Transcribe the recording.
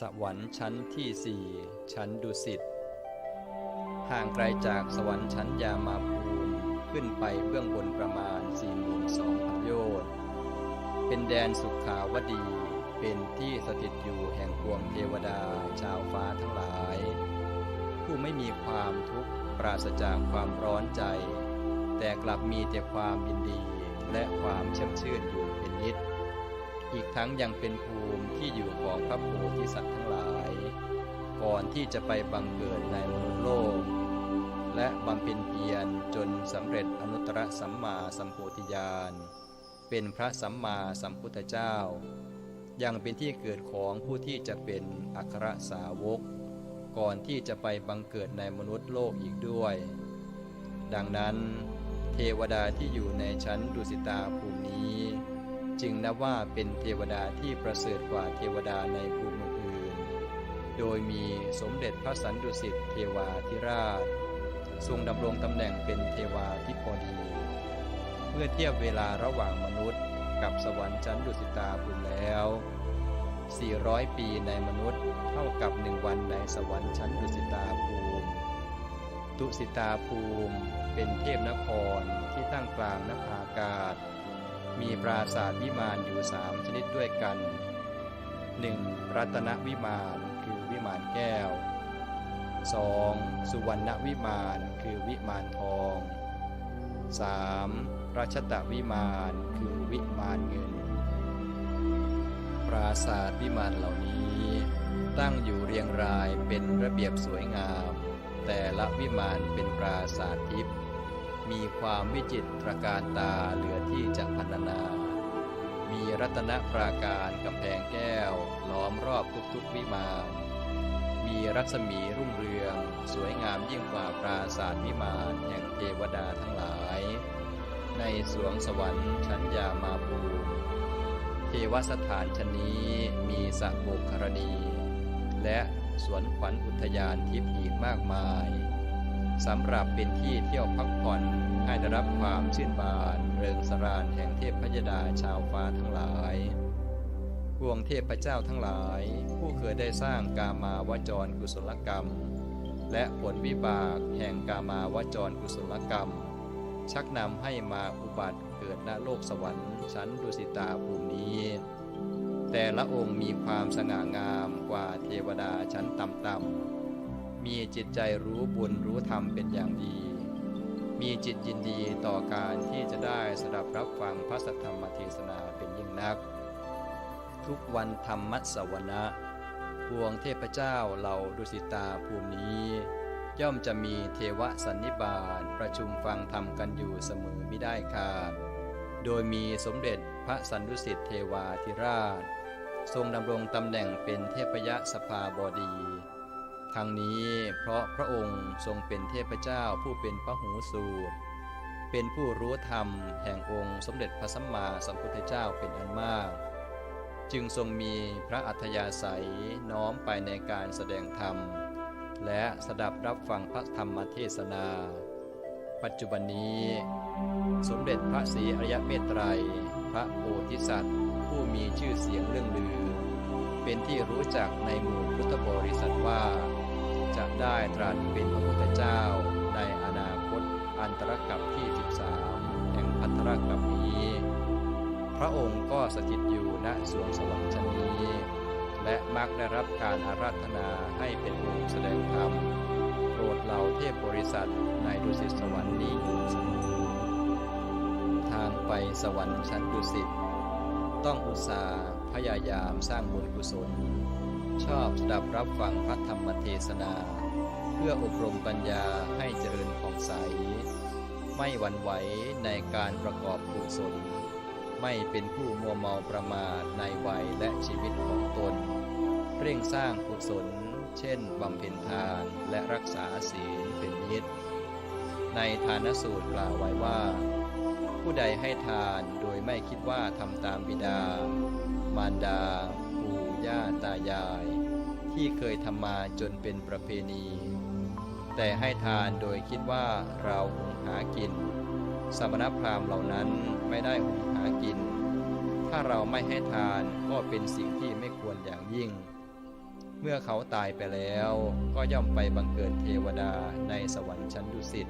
สวรรค์ชั้นที่สี่ชั้นดุสิตห่างไกลจากสวรรค์ชั้นยามาภูมิขึ้นไปเบื้องบนประมาณ 42,000โยชน์เป็นแดนสุขาวดี เป็นที่สถิตอยู่แห่งพวงเทวดาชาวฟ้าทั้งหลาย ผู้ไม่มีความทุกข์ปราศจากความร้อนใจ แต่กลับมีแต่ความยินดีและความเชื่อมชื่นอยู่เป็นนิด อีกทั้งยังเป็นภูมิที่อยู่ของพระโพธิสัตว์ทั้งหลาย ก่อนที่จะไปบังเกิดในมนุษย์โลก และบำเพ็ญเพียรจนสำเร็จอนุตตรสัมมาสัมโพธิญาณ เป็นพระสัมมาสัมพุทธเจ้า ยังเป็นที่เกิดของผู้ที่จะเป็นอัครสาวก ก่อนที่จะไปบังเกิดในมนุษย์โลกอีกด้วย ดังนั้น เทวดาที่อยู่ในชั้นดุสิตาภูมินี้ จึงนับว่าเป็นเทวดาที่ประเสริฐกว่าเทวดาในภูมิอื่น โดยมีสมเด็จพระสันดุสิตเทวาธิราช ทรงดำรงตำแหน่งเป็นเทวาธิปดี เมื่อเทียบเวลาระหว่างมนุษย์กับสวรรค์ชั้นดุสิตาภูมิแล้ว 400 ปีในมนุษย์เท่ากับหนึ่งวันในสวรรค์ชั้นดุสิตาภูมิดุสิตาภูมิเป็นเทพนครที่ตั้งกลางนภาอากาศ มีปราสาทวิมานอยู่สามชนิดด้วยกัน 1. รัตนวิมานคือวิมานแก้ว 2. สุวรรณวิมานคือวิมานทอง 3. ราชตะวิมานคือวิมานเงิน ปราสาทวิมานเหล่านี้ ตั้งอยู่เรียงรายเป็นระเบียบสวยงาม แต่ละวิมานเป็นปราสาททิพย์ มีความวิจิตรการตาเหลือที่จะพรรณนา มีรัตนปราการกำแพงแก้ว ล้อมรอบทุกๆวิมาน มีรัศมีรุ่งเรือง สวยงามยิ่งกว่าปราสาทวิมานแห่งเทวดาทั้งหลาย ในสวงสวรรค์ชั้นยามาภูเทวสถานชนี้ มีสระโบกครณี และสวนขวัญอุทยานทิพย์อีกมากมาย สำหรับเป็นที่เที่ยวพักผ่อนให้ได้รับความชื่นบานเริงสรานแห่งเทพพยดาชาวฟ้าทั้งหลายพวงเทพเจ้าทั้งหลาย ผู้เคยได้สร้างกามาวจรกุศลกรรม และผลวิบากแห่งกามาวจรกุศลกรรม ชักนำให้มาอุบัติเกิดณโลกสวรรค์ชั้นดุสิตาภูมินี้ แต่ละองค์มีความสง่างามกว่าเทวดาชั้นต่ำๆ มีจิตใจรู้บุญรู้ธรรมเป็นอย่างดี มีจิตยินดีต่อการที่จะได้สดับรับฟังพระสัทธรรมเทศนาเป็นยิ่งนัก ทุกวันธรรมสวนะพวงเทพเจ้าเหล่าดุสิตาภูมินี้ ย่อมจะมีเทวสันนิบาตประชุมฟังธรรมกันอยู่เสมอไม่ได้ขาดโดยมีสมเด็จพระสันดุสิตเทวาธิราช ทรงดำรงตำแหน่งเป็นเทพยสภาบดี ทั้งนี้ เพราะพระองค์ทรงเป็นเทพเจ้าผู้เป็นพระหูสูตร เป็นผู้รู้ธรรมแห่งองค์สมเด็จพระสัมมาสัมพุทธเจ้าเป็นอันมาก จึงทรงมีพระอัธยาศัยน้อมไปในการแสดงธรรม และสดับรับฟังพระธรรมเทศนา ปัจจุบันนี้ สมเด็จพระศรีอริยเมตไตร พระโพธิสัตว์ ผู้มีชื่อเสียงเรื่องลือเป็นที่รู้จักในหมู่พุทธบริษัทว่า จะได้ตรัสเป็นพระพุทธเจ้าในอนาคตอันตรกับที่ 13 แห่งพัทธรกับนี้ พระองค์ก็สถิตอยู่ณสวงสวรรค์ชนนี้และมักได้รับการอาราธนาให้เป็นผู้แสดงธรรมโปรดเหล่าเทพบริษัทในดุสิตสวรรค์นี้อยู่เสมอทางไปสวรรค์ชั้นดุสิตต้องอุตสาห์พยายามสร้างบุญกุศล ชอบสดับรับฟังพระธรรมเทศนา เพื่ออบรมปัญญาให้เจริญผ่องใส ไม่หวั่นไหวในการประกอบกุศลไม่เป็นผู้มัวเมาประมาทในวัยและชีวิตของตน เร่งสร้างกุศล เช่นบำเพ็ญทานและรักษาศีลเป็นนิดในทานสูตรกล่าวไว้ว่า ผู้ใดให้ทานโดยไม่คิดว่าทำตามบิดา มารดา ปู่ ย่าตายาย ที่เคยทำมาจนเป็นประเพณี แต่ให้ทานโดยคิดว่าเราหุงหากิน สมณพราหมณ์เหล่านั้นไม่ได้หุงหากิน ถ้าเราไม่ให้ทานก็เป็นสิ่งที่ไม่ควรอย่างยิ่ง เมื่อเขาตายไปแล้วก็ย่อมไปบังเกิดเทวดาในสวรรค์ชั้นดุสิต